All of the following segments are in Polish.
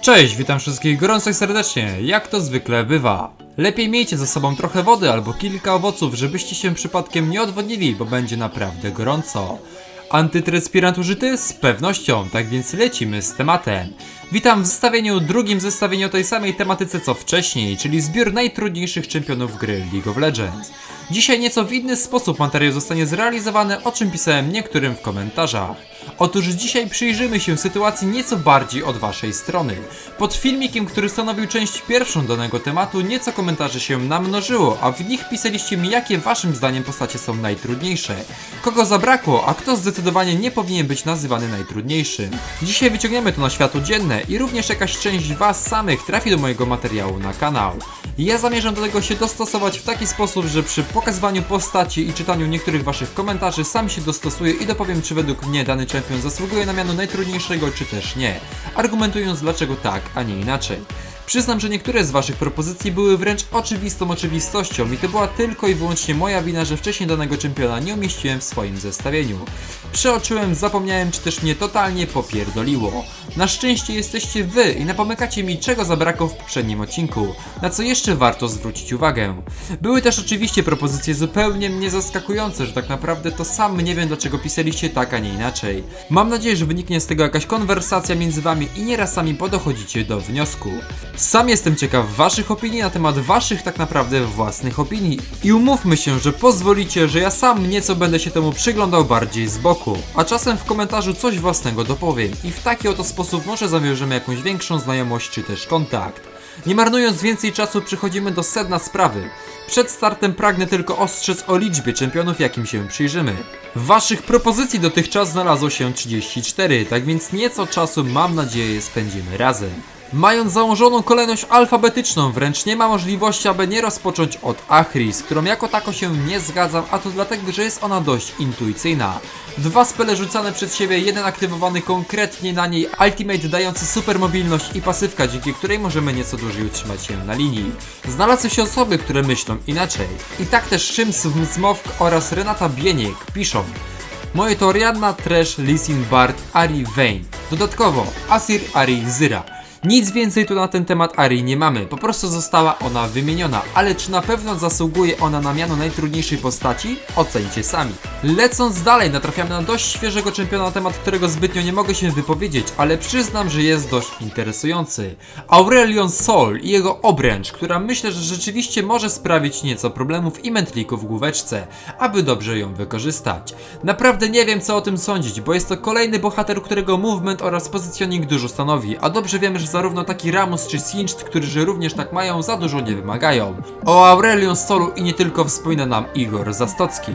Cześć, witam wszystkich gorąco i serdecznie, jak to zwykle bywa. Lepiej miejcie ze sobą trochę wody albo kilka owoców, żebyście się przypadkiem nie odwodnili, bo będzie naprawdę gorąco. Antytranspirant użyty? Z pewnością, tak więc lecimy z tematem. Witam w zestawieniu drugim zestawieniu o tej samej tematyce co wcześniej, czyli zbiór najtrudniejszych czempionów gry League of Legends. Dzisiaj nieco w inny sposób materiał zostanie zrealizowany, o czym pisałem niektórym w komentarzach. Otóż dzisiaj przyjrzymy się sytuacji nieco bardziej od waszej strony. Pod filmikiem, który stanowił część pierwszą danego tematu, nieco komentarzy się namnożyło, a w nich pisaliście mi, jakie waszym zdaniem postacie są najtrudniejsze. Kogo zabrakło, a kto zdecydowanie nie powinien być nazywany najtrudniejszym. Dzisiaj wyciągniemy to na światło dzienne i również jakaś część was samych trafi do mojego materiału na kanał. Ja zamierzam do tego się dostosować w taki sposób, że przy pokazywaniu postaci i czytaniu niektórych waszych komentarzy sam się dostosuję i dopowiem, czy według mnie dany czempion zasługuje na miano najtrudniejszego, czy też nie, argumentując dlaczego tak, a nie inaczej. Przyznam, że niektóre z waszych propozycji były wręcz oczywistą oczywistością i to była tylko i wyłącznie moja wina, że wcześniej danego czempiona nie umieściłem w swoim zestawieniu. Przeoczyłem, zapomniałem, czy też mnie totalnie popierdoliło. Na szczęście jesteście wy i napomykacie mi, czego zabrakło w poprzednim odcinku, na co jeszcze warto zwrócić uwagę. Były też oczywiście propozycje zupełnie mnie zaskakujące, że tak naprawdę to sam nie wiem, dlaczego pisaliście tak, a nie inaczej. Mam nadzieję, że wyniknie z tego jakaś konwersacja między wami i nieraz sami podochodzicie do wniosku. Sam jestem ciekaw waszych opinii na temat waszych tak naprawdę własnych opinii i umówmy się, że pozwolicie, że ja sam nieco będę się temu przyglądał bardziej z boku, a czasem w komentarzu coś własnego dopowiem i w taki oto sposób może zawierzymy jakąś większą znajomość czy też kontakt. Nie marnując więcej czasu przechodzimy do sedna sprawy. Przed startem pragnę tylko ostrzec o liczbie czempionów jakim się przyjrzymy. Waszych propozycji dotychczas znalazło się 34, tak więc nieco czasu mam nadzieję spędzimy razem. Mając założoną kolejność alfabetyczną, wręcz nie ma możliwości, aby nie rozpocząć od Achri, z którą jako tako się nie zgadzam, a to dlatego, że jest ona dość intuicyjna. Dwa spele rzucane przed siebie, jeden aktywowany konkretnie na niej, ultimate dający super mobilność i pasywka, dzięki której możemy nieco dłużej utrzymać się na linii. Znalazły się osoby, które myślą inaczej. I tak też Szyms Zmowk oraz Renata Bieniek piszą. Moje to Rihanna, Trash, Lisin, Bart, Ari, Vayne. Dodatkowo Asir, Ari, Zyra. Nic więcej tu na ten temat Ari nie mamy, po prostu została ona wymieniona, ale czy na pewno zasługuje ona na miano najtrudniejszej postaci? Ocencie sami. Lecąc dalej, natrafiamy na dość świeżego czempiona, na temat którego zbytnio nie mogę się wypowiedzieć, ale przyznam, że jest dość interesujący. Aurelion Sol i jego obręcz, która myślę, że rzeczywiście może sprawić nieco problemów i mętliku w główeczce, aby dobrze ją wykorzystać. Naprawdę nie wiem co o tym sądzić, bo jest to kolejny bohater, którego movement oraz positioning dużo stanowi, a dobrze wiemy, że zarówno taki Ramus czy Singed, którzy również tak mają, za dużo nie wymagają. O Aurelion Solu i nie tylko wspomina nam Igor Zastocki.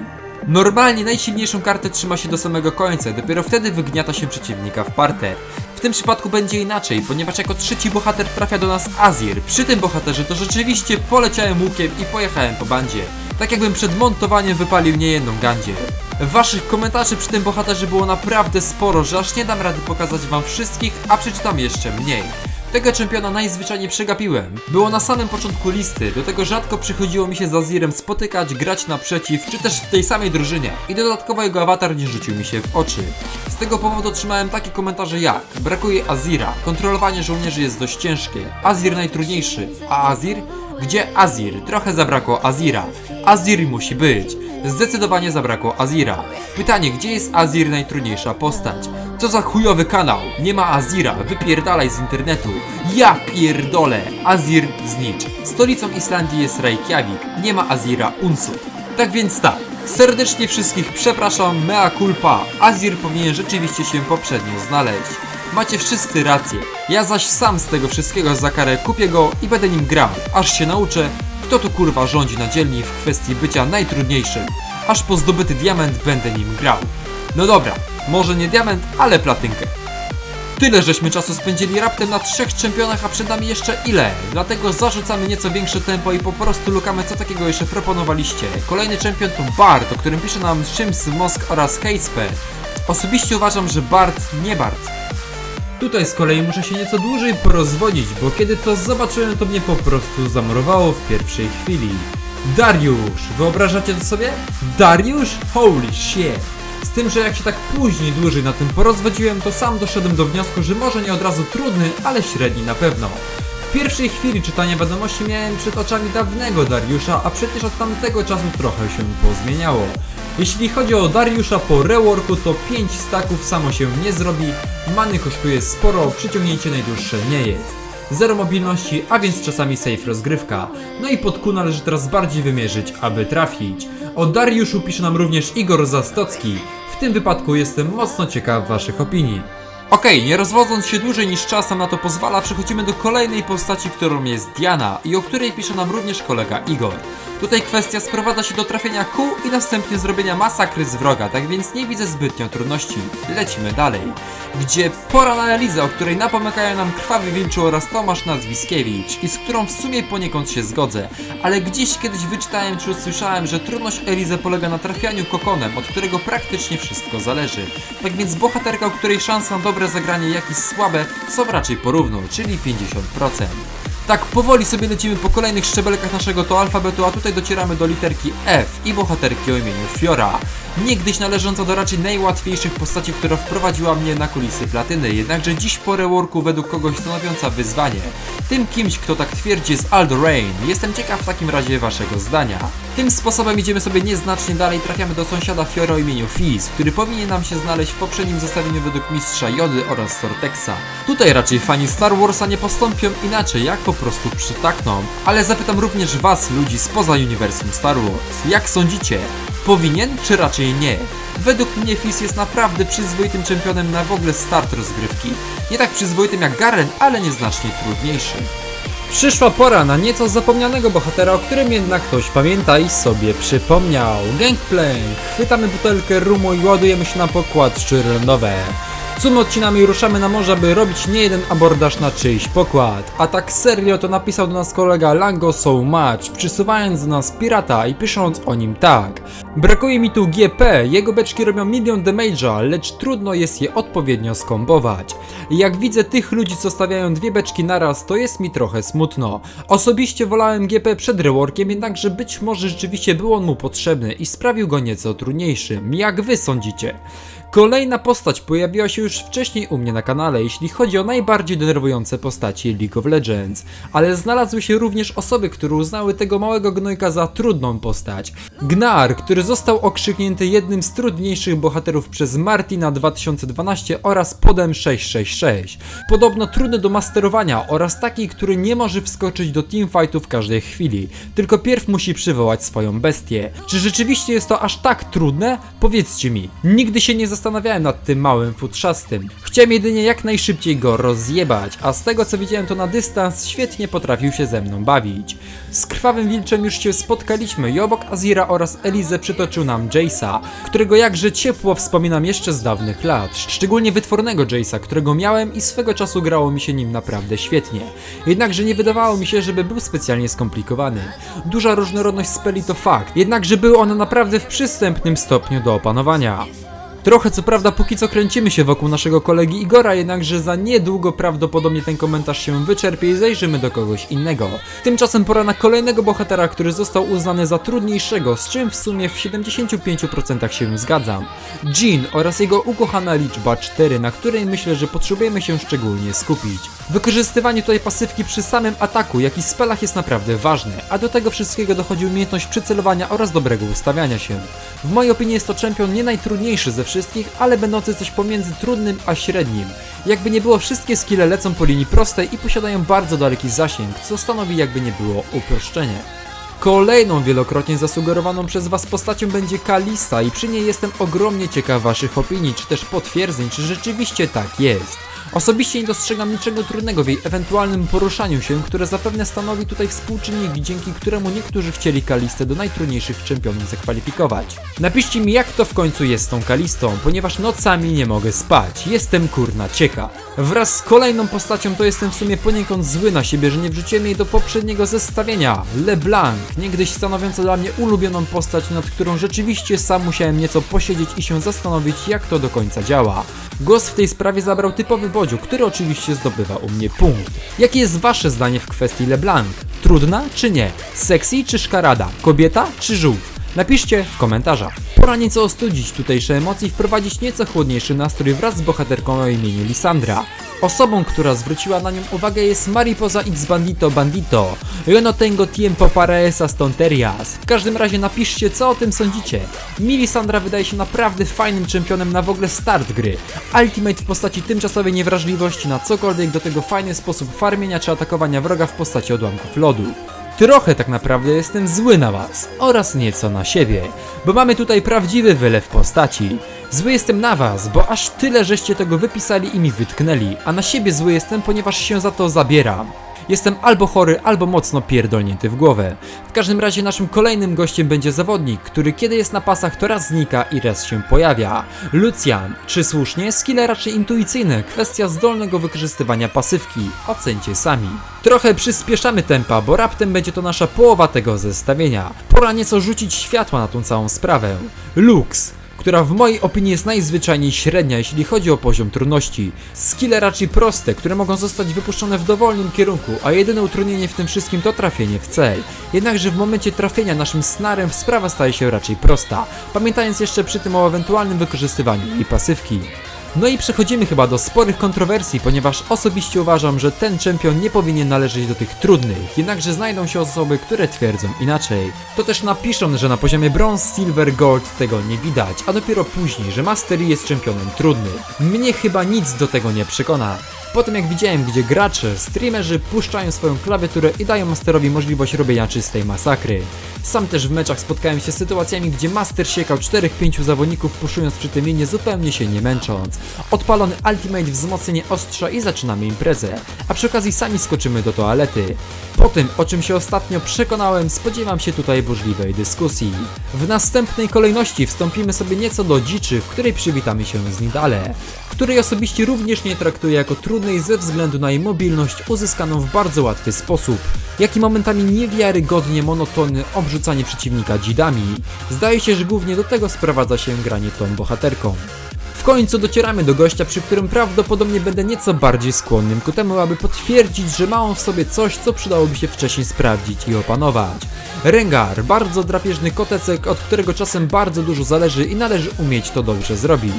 Normalnie najsilniejszą kartę trzyma się do samego końca, dopiero wtedy wygniata się przeciwnika w parter. W tym przypadku będzie inaczej, ponieważ jako trzeci bohater trafia do nas Azir. Przy tym bohaterze to rzeczywiście poleciałem łukiem i pojechałem po bandzie. Tak jakbym przed montowaniem wypalił niejedną gandzie. Waszych komentarzy przy tym bohaterze było naprawdę sporo, że aż nie dam rady pokazać wam wszystkich, a przeczytam jeszcze mniej. Tego czempiona najzwyczajniej przegapiłem. Było na samym początku listy, do tego rzadko przychodziło mi się z Azirem spotykać, grać naprzeciw, czy też w tej samej drużynie. I dodatkowo jego awatar nie rzucił mi się w oczy. Z tego powodu otrzymałem takie komentarze jak Brakuje Azira, kontrolowanie żołnierzy jest dość ciężkie, Azir najtrudniejszy, a Azir? Gdzie Azir? Trochę zabrakło Azira. Azir musi być. Zdecydowanie zabrakło Azira. Pytanie, gdzie jest Azir najtrudniejsza postać? Co za chujowy kanał? Nie ma Azira, wypierdalaj z internetu. Ja pierdolę! Azir znicz. Stolicą Islandii jest Reykjavik, nie ma Azira Unsut. Tak więc tak, serdecznie wszystkich przepraszam, mea culpa. Azir powinien rzeczywiście się poprzednio znaleźć. Macie wszyscy rację, ja zaś sam z tego wszystkiego za karę kupię go i będę nim grał, aż się nauczę, kto tu kurwa rządzi na dzielni w kwestii bycia najtrudniejszym. Aż po zdobyty diament będę nim grał. No dobra, może nie diament, ale platynkę. Tyle żeśmy czasu spędzili raptem na trzech czempionach, a przed nami jeszcze ile? Dlatego zarzucamy nieco większe tempo i po prostu lukamy co takiego jeszcze proponowaliście. Kolejny czempion to Bart, o którym pisze nam Szyms Mosk oraz Hatespe. Osobiście uważam, że Bart nie Bart. Tutaj z kolei muszę się nieco dłużej porozwodzić, bo kiedy to zobaczyłem, to mnie po prostu zamurowało w pierwszej chwili. Dariusz! Wyobrażacie to sobie? Dariusz? Holy shit! Z tym, że jak się tak później dłużej na tym porozwodziłem, to sam doszedłem do wniosku, że może nie od razu trudny, ale średni na pewno. W pierwszej chwili czytania wiadomości miałem przed oczami dawnego Dariusza, a przecież od tamtego czasu trochę się pozmieniało. Jeśli chodzi o Dariusza po reworku, to 5 staków samo się nie zrobi, many kosztuje sporo, przyciągnięcie najdłuższe nie jest. Zero mobilności, a więc czasami safe rozgrywka. No i pod Q należy teraz bardziej wymierzyć, aby trafić. O Dariuszu pisze nam również Igor Zastocki. W tym wypadku jestem mocno ciekaw waszych opinii. Okej, nie rozwodząc się dłużej niż czas nam na to pozwala, przechodzimy do kolejnej postaci, którą jest Diana i o której pisze nam również kolega Igor. Tutaj kwestia sprowadza się do trafienia kół i następnie zrobienia masakry z wroga, tak więc nie widzę zbytnio trudności. Lecimy dalej. Gdzie pora na analizę, o której napomykają nam Krwawy Wilczu oraz Tomasz Nazwiskiewicz i z którą w sumie poniekąd się zgodzę, ale gdzieś kiedyś wyczytałem czy usłyszałem, że trudność Elizy polega na trafianiu kokonem, od którego praktycznie wszystko zależy. Tak więc bohaterka, u której szanse na dobre zagranie jak i słabe są raczej porówno, czyli 50%. Tak, powoli sobie lecimy po kolejnych szczebelkach naszego to alfabetu, a tutaj docieramy do literki F i bohaterki o imieniu Fiora. Niegdyś należąca do raczej najłatwiejszych postaci, która wprowadziła mnie na kulisy platyny, jednakże dziś po reworku według kogoś stanowiąca wyzwanie. Tym kimś, kto tak twierdzi jest Aldo Rain. Jestem ciekaw w takim razie waszego zdania. Tym sposobem idziemy sobie nieznacznie dalej, trafiamy do sąsiada Fiora o imieniu Fizz, który powinien nam się znaleźć w poprzednim zestawieniu według mistrza Jody oraz Sortexa. Tutaj raczej fani Star Warsa nie postąpią inaczej, jak po prostu przytakną. Ale zapytam również was, ludzi spoza uniwersum Star Wars. Jak sądzicie? Powinien, czy raczej nie? Według mnie Fizz jest naprawdę przyzwoitym czempionem na w ogóle start rozgrywki. Nie tak przyzwoitym jak Garen, ale nieznacznie trudniejszym. Przyszła pora na nieco zapomnianego bohatera, o którym jednak ktoś pamięta i sobie przypomniał. Gangplank. Chwytamy butelkę rumu i ładujemy się na pokład szczury lądowe. Cum odcinamy i ruszamy na morze, by robić nie jeden abordaż na czyjś pokład. A tak serio to napisał do nas kolega Lango So Much, przysuwając do nas pirata i pisząc o nim tak. Brakuje mi tu GP, jego beczki robią milion damage'a, lecz trudno jest je odpowiednio skombować. Jak widzę tych ludzi, co stawiają dwie beczki naraz, to jest mi trochę smutno. Osobiście wolałem GP przed reworkiem, jednakże być może rzeczywiście był on mu potrzebny i sprawił go nieco trudniejszym. Jak wy sądzicie? Kolejna postać pojawiła się już wcześniej u mnie na kanale, jeśli chodzi o najbardziej denerwujące postaci League of Legends, ale znalazły się również osoby, które uznały tego małego gnojka za trudną postać. Gnar, który został okrzyknięty jednym z trudniejszych bohaterów przez Martina 2012 oraz Podem 666. Podobno trudny do masterowania oraz taki, który nie może wskoczyć do teamfightu w każdej chwili, tylko pierw musi przywołać swoją bestię. Czy rzeczywiście jest to aż tak trudne? Powiedzcie mi. Nigdy się nie zastanawiałem nad tym małym futrzastym. Chciałem jedynie jak najszybciej go rozjebać, a z tego co widziałem to na dystans świetnie potrafił się ze mną bawić. Z krwawym wilczem już się spotkaliśmy i obok Azira oraz Elizę przytoczył nam Jace'a, którego jakże ciepło wspominam jeszcze z dawnych lat. Szczególnie wytwornego Jace'a, którego miałem i swego czasu grało mi się nim naprawdę świetnie. Jednakże nie wydawało mi się, żeby był specjalnie skomplikowany. Duża różnorodność speli to fakt, jednakże były one naprawdę w przystępnym stopniu do opanowania. Trochę co prawda póki co kręcimy się wokół naszego kolegi Igora, jednakże za niedługo prawdopodobnie ten komentarz się wyczerpie i zajrzymy do kogoś innego. Tymczasem pora na kolejnego bohatera, który został uznany za trudniejszego, z czym w sumie w 75% się zgadzam. Jean oraz jego ukochana liczba 4, na której myślę, że potrzebujemy się szczególnie skupić. Wykorzystywanie tutaj pasywki przy samym ataku, jak i spelach jest naprawdę ważne, a do tego wszystkiego dochodzi umiejętność przycelowania oraz dobrego ustawiania się. W mojej opinii jest to czempion nie najtrudniejszy ze wszystkich, ale będący coś pomiędzy trudnym a średnim. Jakby nie było, wszystkie skille lecą po linii prostej i posiadają bardzo daleki zasięg, co stanowi jakby nie było uproszczenie. Kolejną wielokrotnie zasugerowaną przez Was postacią będzie Kalista i przy niej jestem ogromnie ciekaw Waszych opinii, czy też potwierdzeń, czy rzeczywiście tak jest. Osobiście nie dostrzegam niczego trudnego w jej ewentualnym poruszaniu się, które zapewne stanowi tutaj współczynnik, dzięki któremu niektórzy chcieli Kalistę do najtrudniejszych czempionów zakwalifikować. Napiszcie mi jak to w końcu jest z tą Kalistą, ponieważ nocami nie mogę spać. Jestem kurna ciekaw. Wraz z kolejną postacią to jestem w sumie poniekąd zły na siebie, że nie wrzuciłem jej do poprzedniego zestawienia. LeBlanc, niegdyś stanowiąca dla mnie ulubioną postać, nad którą rzeczywiście sam musiałem nieco posiedzieć i się zastanowić jak to do końca działa. Głos w tej sprawie zabrał typowy Bodziu, który oczywiście zdobywa u mnie punkt. Jakie jest wasze zdanie w kwestii LeBlanc? Trudna czy nie? Sexy czy szkarada? Kobieta czy żółw? Napiszcie w komentarzach. Pora nieco ostudzić tutejsze emocje i wprowadzić nieco chłodniejszy nastrój wraz z bohaterką o imieniu Lisandra. Osobą, która zwróciła na nią uwagę jest Mariposa X Bandito Bandito. Yo no tengo tiempo para esas tonterias. W każdym razie napiszcie co o tym sądzicie. Mi Lisandra wydaje się naprawdę fajnym czempionem na w ogóle start gry. Ultimate w postaci tymczasowej niewrażliwości na cokolwiek do tego fajny sposób farmienia czy atakowania wroga w postaci odłamków lodu. Trochę tak naprawdę jestem zły na was oraz nieco na siebie, bo mamy tutaj prawdziwy wylew postaci. Zły jestem na was, bo aż tyle żeście tego wypisali i mi wytknęli, a na siebie zły jestem, ponieważ się za to zabieram. Jestem albo chory, albo mocno pierdolnięty w głowę. W każdym razie naszym kolejnym gościem będzie zawodnik, który kiedy jest na pasach to raz znika i raz się pojawia. Lucian. Czy słusznie? Skille raczej intuicyjne, kwestia zdolnego wykorzystywania pasywki. Ocencie sami. Trochę przyspieszamy tempa, bo raptem będzie to nasza połowa tego zestawienia. Pora nieco rzucić światła na tą całą sprawę. Lux która w mojej opinii jest najzwyczajniej średnia, jeśli chodzi o poziom trudności. Skille raczej proste, które mogą zostać wypuszczone w dowolnym kierunku, a jedyne utrudnienie w tym wszystkim to trafienie w cel. Jednakże w momencie trafienia naszym snarem sprawa staje się raczej prosta, pamiętając jeszcze przy tym o ewentualnym wykorzystywaniu jej pasywki. No i przechodzimy chyba do sporych kontrowersji, ponieważ osobiście uważam, że ten czempion nie powinien należeć do tych trudnych, jednakże znajdą się osoby, które twierdzą inaczej. To też napiszą, że na poziomie Bronze, Silver, Gold tego nie widać, a dopiero później, że Master Yi jest czempionem trudnym. Mnie chyba nic do tego nie przekona. Potem jak widziałem, gdzie gracze, streamerzy puszczają swoją klawiaturę i dają Masterowi możliwość robienia czystej masakry. Sam też w meczach spotkałem się z sytuacjami, gdzie Master siekał 4-5 zawodników puszując przy tym linię zupełnie się nie męcząc. Odpalony Ultimate wzmocnienie ostrza i zaczynamy imprezę, a przy okazji sami skoczymy do toalety. Po tym, o czym się ostatnio przekonałem, spodziewam się tutaj burzliwej dyskusji. W następnej kolejności wstąpimy sobie nieco do dziczy, w której przywitamy się z Nidale, której osobiście również nie traktuję jako trudnej ze względu na jej mobilność uzyskaną w bardzo łatwy sposób, jak i momentami niewiarygodnie monotonny obrzucanie przeciwnika dzidami. Zdaje się, że głównie do tego sprowadza się granie tą bohaterką. W końcu docieramy do gościa, przy którym prawdopodobnie będę nieco bardziej skłonnym ku temu, aby potwierdzić, że ma on w sobie coś, co przydałoby się wcześniej sprawdzić i opanować. Rengar, bardzo drapieżny kotecek, od którego czasem bardzo dużo zależy i należy umieć to dobrze zrobić.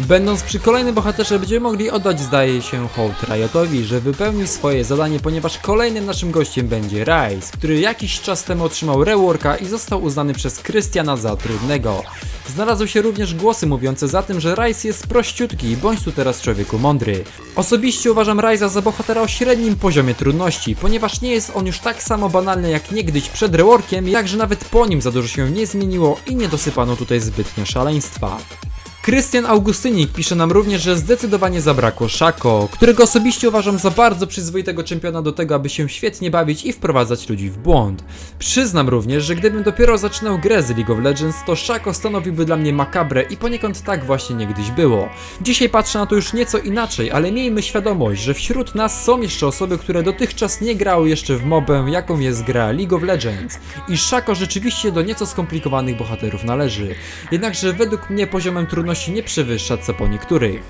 Będąc przy kolejnym bohaterze będziemy mogli oddać zdaje się hołd Riotowi, że wypełnił swoje zadanie, ponieważ kolejnym naszym gościem będzie Rice, który jakiś czas temu otrzymał reworka i został uznany przez Krystiana za trudnego. Znalazły się również głosy mówiące za tym, że Rice jest prościutki, bądź tu teraz człowieku mądry. Osobiście uważam Rice'a za bohatera o średnim poziomie trudności, ponieważ nie jest on już tak samo banalny jak niegdyś przed reworkiem, jakże nawet po nim za dużo się nie zmieniło i nie dosypano tutaj zbytnio szaleństwa. Krystian Augustynik pisze nam również, że zdecydowanie zabrakło Szako, którego osobiście uważam za bardzo przyzwoitego czempiona do tego, aby się świetnie bawić i wprowadzać ludzi w błąd. Przyznam również, że gdybym dopiero zaczynał grę z League of Legends, to Szako stanowiłby dla mnie makabrę i poniekąd tak właśnie niegdyś było. Dzisiaj patrzę na to już nieco inaczej, ale miejmy świadomość, że wśród nas są jeszcze osoby, które dotychczas nie grały jeszcze w mobę, jaką jest gra League of Legends. I Szako rzeczywiście do nieco skomplikowanych bohaterów należy. Jednakże według mnie poziomem trudności nie przewyższa co po niektórych.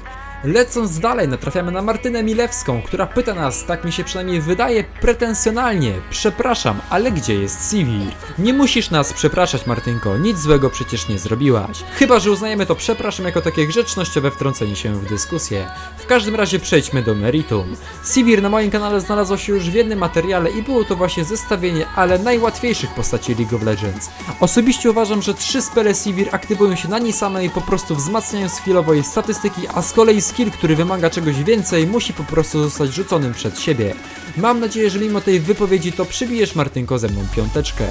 Lecąc dalej, natrafiamy na Martynę Milewską, która pyta nas, tak mi się przynajmniej wydaje, pretensjonalnie. Przepraszam, ale gdzie jest Sivir? Nie musisz nas przepraszać, Martynko, nic złego przecież nie zrobiłaś. Chyba, że uznajemy to przepraszam jako takie grzecznościowe wtrącenie się w dyskusję. W każdym razie przejdźmy do meritum. Sivir na moim kanale znalazło się już w jednym materiale i było to właśnie zestawienie, ale najłatwiejszych postaci League of Legends. Osobiście uważam, że trzy spele Sivir aktywują się na niej samej po prostu wzmacniając chwilowo jej statystyki, a z kolei skill, który wymaga czegoś więcej, musi po prostu zostać rzuconym przed siebie. Mam nadzieję, że mimo tej wypowiedzi to przybijesz Martynko ze mną piąteczkę.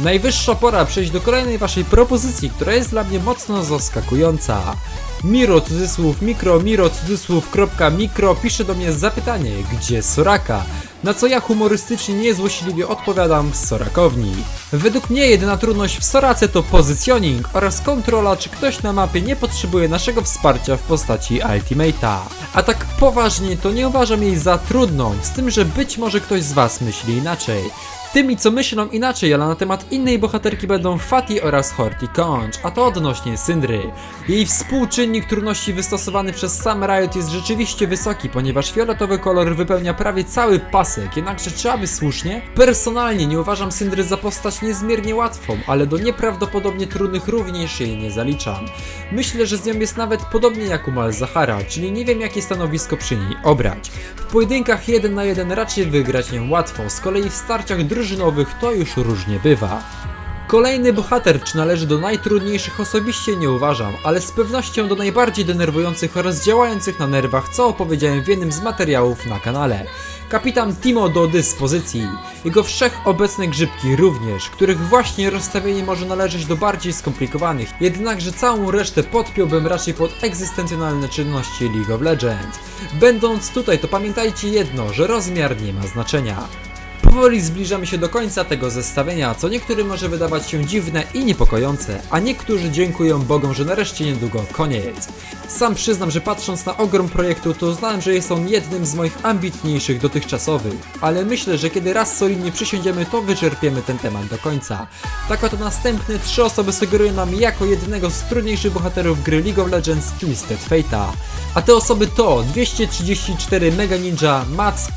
Najwyższa pora przejść do kolejnej waszej propozycji, która jest dla mnie mocno zaskakująca. Miro cudzysłów mikro, miro cudzysłów kropka mikro pisze do mnie zapytanie, gdzie Soraka? Na co ja humorystycznie niezłośliwie odpowiadam w Sorakowni. Według mnie jedyna trudność w Sorace to pozycjoning oraz kontrola, czy ktoś na mapie nie potrzebuje naszego wsparcia w postaci Ultimate'a. A tak poważnie to nie uważam jej za trudną, z tym, że być może ktoś z was myśli inaczej. Tymi, co myślą inaczej, ale na temat innej bohaterki będą Fatty oraz Horty Conch, a to odnośnie Syndry. Jej współczynnik trudności wystosowany przez sam Riot jest rzeczywiście wysoki, ponieważ fioletowy kolor wypełnia prawie cały pasek, jednakże czy aby słusznie? Personalnie nie uważam Syndry za postać niezmiernie łatwą, ale do nieprawdopodobnie trudnych również jej nie zaliczam. Myślę, że z nią jest nawet podobnie jak u Malzahara, czyli nie wiem jakie stanowisko przy niej obrać. W pojedynkach 1 na 1 raczej wygrać nią łatwo, z kolei w starciach drużynowych to już różnie bywa. Kolejny bohater, czy należy do najtrudniejszych osobiście nie uważam, ale z pewnością do najbardziej denerwujących oraz działających na nerwach, co opowiedziałem w jednym z materiałów na kanale. Kapitan Timo do dyspozycji. Jego wszechobecne grzybki również, których właśnie rozstawienie może należeć do bardziej skomplikowanych, jednakże całą resztę podpiąłbym raczej pod egzystencjonalne czynności League of Legends. Będąc tutaj, to pamiętajcie jedno, że rozmiar nie ma znaczenia. Powoli zbliżamy się do końca tego zestawienia, co niektórym może wydawać się dziwne i niepokojące, a niektórzy dziękują Bogom, że nareszcie niedługo koniec. Sam przyznam, że patrząc na ogrom projektu, to uznałem, że jest on jednym z moich ambitniejszych dotychczasowych, ale myślę, że kiedy raz solidnie przysiądziemy, to wyczerpiemy ten temat do końca. Tak oto następne trzy osoby sugerują nam jako jednego z trudniejszych bohaterów gry League of Legends Twisted Fate'a. A te osoby to 234 Mega Ninja,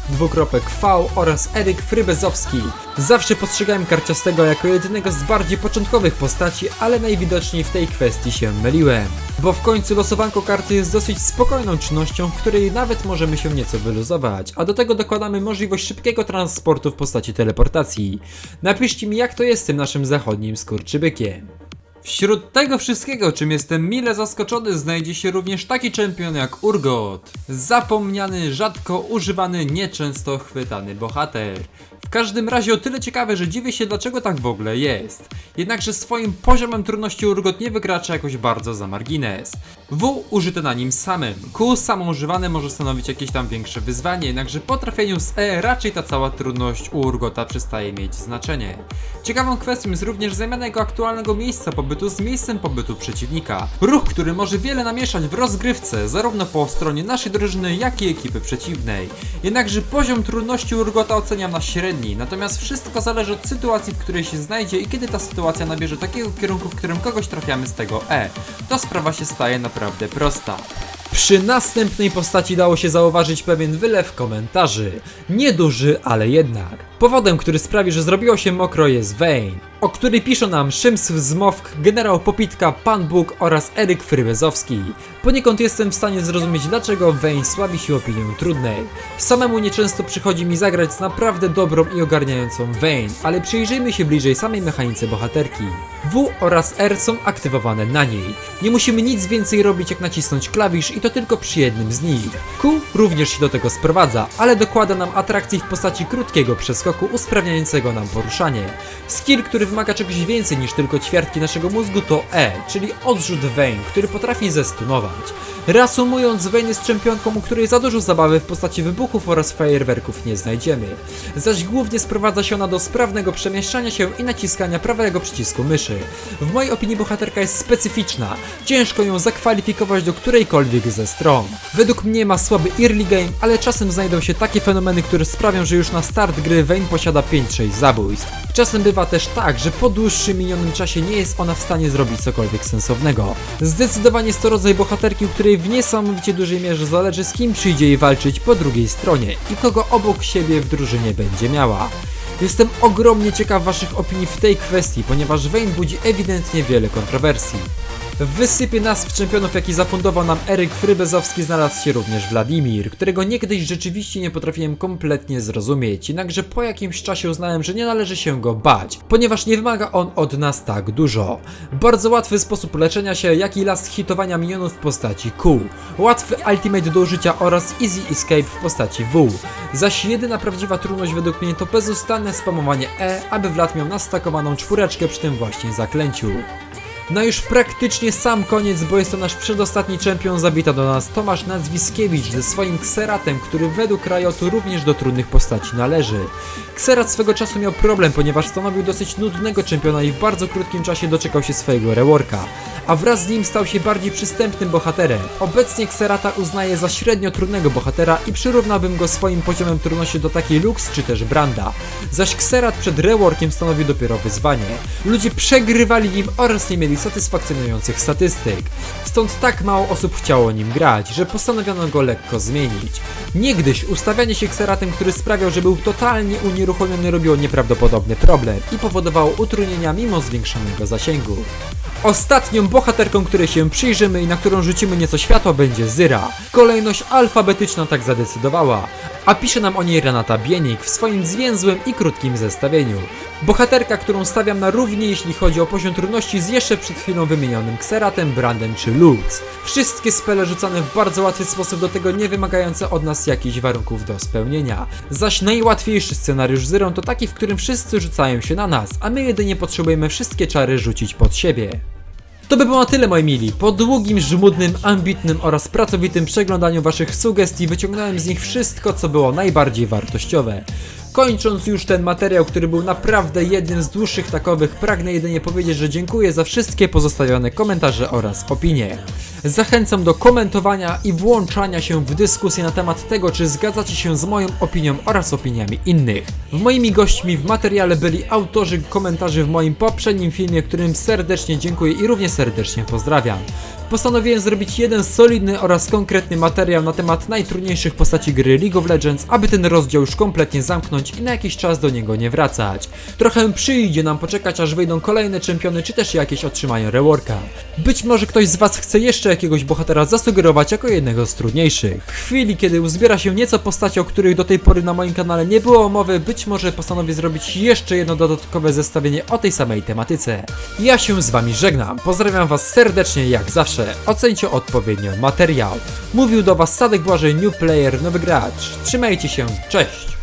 dwukropek V oraz Eryk Frybezowski. Zawsze postrzegałem karciastego jako jednego z bardziej początkowych postaci, ale najwidoczniej w tej kwestii się myliłem. Bo w końcu losowanko karty jest dosyć spokojną czynnością, w której nawet możemy się nieco wyluzować, a do tego dokładamy możliwość szybkiego transportu w postaci teleportacji. Napiszcie mi jak to jest z tym naszym zachodnim skurczybykiem. Wśród tego wszystkiego, czym jestem mile zaskoczony, znajdzie się również taki czempion jak Urgot. Zapomniany, rzadko używany, nieczęsto chwytany bohater. W każdym razie o tyle ciekawe, że dziwię się dlaczego tak w ogóle jest. Jednakże swoim poziomem trudności Urgot nie wykracza jakoś bardzo za margines. W użyte na nim samym. Q samoużywane może stanowić jakieś tam większe wyzwanie, jednakże po trafieniu z E raczej ta cała trudność u Urgota przestaje mieć znaczenie. Ciekawą kwestią jest również zamiana jego aktualnego miejsca pobytu z miejscem pobytu przeciwnika. Ruch, który może wiele namieszać w rozgrywce, zarówno po stronie naszej drużyny, jak i ekipy przeciwnej. Jednakże poziom trudności Urgota oceniam na średni, natomiast wszystko zależy od sytuacji, w której się znajdzie i kiedy ta sytuacja nabierze takiego kierunku, w którym kogoś trafiamy z tego E. To sprawa się staje naprawdę prosta. Przy następnej postaci dało się zauważyć pewien wylew komentarzy. Nieduży, ale jednak. Powodem, który sprawi, że zrobiło się mokro jest Vayne, o który piszą nam Szymsw Zmowk, generał Popitka, Pan Bóg oraz Eryk Frybezowski. Poniekąd jestem w stanie zrozumieć, dlaczego Vayne sławi się opinią trudnej. Samemu nieczęsto przychodzi mi zagrać z naprawdę dobrą i ogarniającą Vayne, ale przyjrzyjmy się bliżej samej mechanice bohaterki. W oraz R są aktywowane na niej. Nie musimy nic więcej robić jak nacisnąć klawisz i to tylko przy jednym z nich. Q również się do tego sprowadza, ale dokłada nam atrakcji w postaci krótkiego przeskoku usprawniającego nam poruszanie. Skill, który wymaga czegoś więcej niż tylko ćwiartki naszego mózgu to E, czyli odrzut Vayne, który potrafi zestunować. Reasumując, Vayne jest czempionką, u której za dużo zabawy w postaci wybuchów oraz fajerwerków nie znajdziemy. Zaś głównie sprowadza się ona do sprawnego przemieszczania się i naciskania prawego przycisku myszy. W mojej opinii bohaterka jest specyficzna, ciężko ją zakwalifikować do którejkolwiek ze stron. Według mnie ma słaby early game, ale czasem znajdą się takie fenomeny, które sprawią, że już na start gry Vayne posiada 5-6 zabójstw. Czasem bywa też tak, że po dłuższym minionym czasie nie jest ona w stanie zrobić cokolwiek sensownego. Zdecydowanie jest to rodzaj bohaterki, u której w niesamowicie dużej mierze zależy z kim przyjdzie jej walczyć po drugiej stronie i kogo obok siebie w drużynie będzie miała. Jestem ogromnie ciekaw waszych opinii w tej kwestii, ponieważ Vayne budzi ewidentnie wiele kontrowersji. W wysypie nazw czempionów, jaki zafundował nam Eryk Frybezowski, znalazł się również Wladimir, którego niegdyś rzeczywiście nie potrafiłem kompletnie zrozumieć, jednakże po jakimś czasie uznałem, że nie należy się go bać, ponieważ nie wymaga on od nas tak dużo. Bardzo łatwy sposób leczenia się, jak i last hitowania minionów w postaci Q, łatwy ultimate do użycia oraz easy escape w postaci W, zaś jedyna prawdziwa trudność według mnie to bezustanne spamowanie E, aby Vlad miał nastakowaną czwóreczkę przy tym właśnie zaklęciu. Na już praktycznie sam koniec, bo jest to nasz przedostatni czempion, zawita do nas Tomasz Nadzwiskiewicz ze swoim kseratem, który według Rajotu również do trudnych postaci należy. Kserat swego czasu miał problem, ponieważ stanowił dosyć nudnego czempiona i w bardzo krótkim czasie doczekał się swojego reworka, a wraz z nim stał się bardziej przystępnym bohaterem. Obecnie Kserata uznaje za średnio trudnego bohatera i przyrównałbym go swoim poziomem trudności do takiej Lux czy też Branda, zaś Kserat przed reworkiem stanowił dopiero wyzwanie. Ludzie przegrywali nim oraz nie mieli satysfakcjonujących statystyk. Stąd tak mało osób chciało nim grać, że postanowiono go lekko zmienić. Niegdyś ustawianie się Xeratem, który sprawiał, że był totalnie unieruchomiony robiło nieprawdopodobny problem i powodowało utrudnienia mimo zwiększonego zasięgu. Ostatnią bohaterką, której się przyjrzymy i na którą rzucimy nieco światła będzie Zyra. Kolejność alfabetyczna tak zadecydowała, a pisze nam o niej Renata Bienik w swoim zwięzłym i krótkim zestawieniu. Bohaterka, którą stawiam na równie jeśli chodzi o poziom trudności z jeszcze przed chwilą wymienionym Xeratem, Brandem czy Lux. Wszystkie spele rzucane w bardzo łatwy sposób, do tego nie wymagające od nas jakichś warunków do spełnienia. Zaś najłatwiejszy scenariusz z Zyrą to taki, w którym wszyscy rzucają się na nas, a my jedynie potrzebujemy wszystkie czary rzucić pod siebie. To by było na tyle moi mili. Po długim, żmudnym, ambitnym oraz pracowitym przeglądaniu waszych sugestii wyciągnąłem z nich wszystko, co było najbardziej wartościowe. Kończąc już ten materiał, który był naprawdę jednym z dłuższych takowych, pragnę jedynie powiedzieć, że dziękuję za wszystkie pozostawione komentarze oraz opinie. Zachęcam do komentowania i włączania się w dyskusję na temat tego, czy zgadzacie się z moją opinią oraz opiniami innych. Moimi gośćmi w materiale byli autorzy komentarzy w moim poprzednim filmie, którym serdecznie dziękuję i równie serdecznie pozdrawiam. Postanowiłem zrobić jeden solidny oraz konkretny materiał na temat najtrudniejszych postaci gry League of Legends, aby ten rozdział już kompletnie zamknąć i na jakiś czas do niego nie wracać. Trochę przyjdzie nam poczekać aż wyjdą kolejne czempiony, czy też jakieś otrzymają reworka. Być może ktoś z was chce jeszcze jakiegoś bohatera zasugerować jako jednego z trudniejszych. W chwili, kiedy uzbiera się nieco postaci, o których do tej pory na moim kanale nie było mowy, być może postanowię zrobić jeszcze jedno dodatkowe zestawienie o tej samej tematyce. Ja się z wami żegnam, pozdrawiam was serdecznie jak zawsze, ocencie odpowiednio materiał. Mówił do was Sadek Błażej, New Player, nowy gracz. Trzymajcie się, cześć!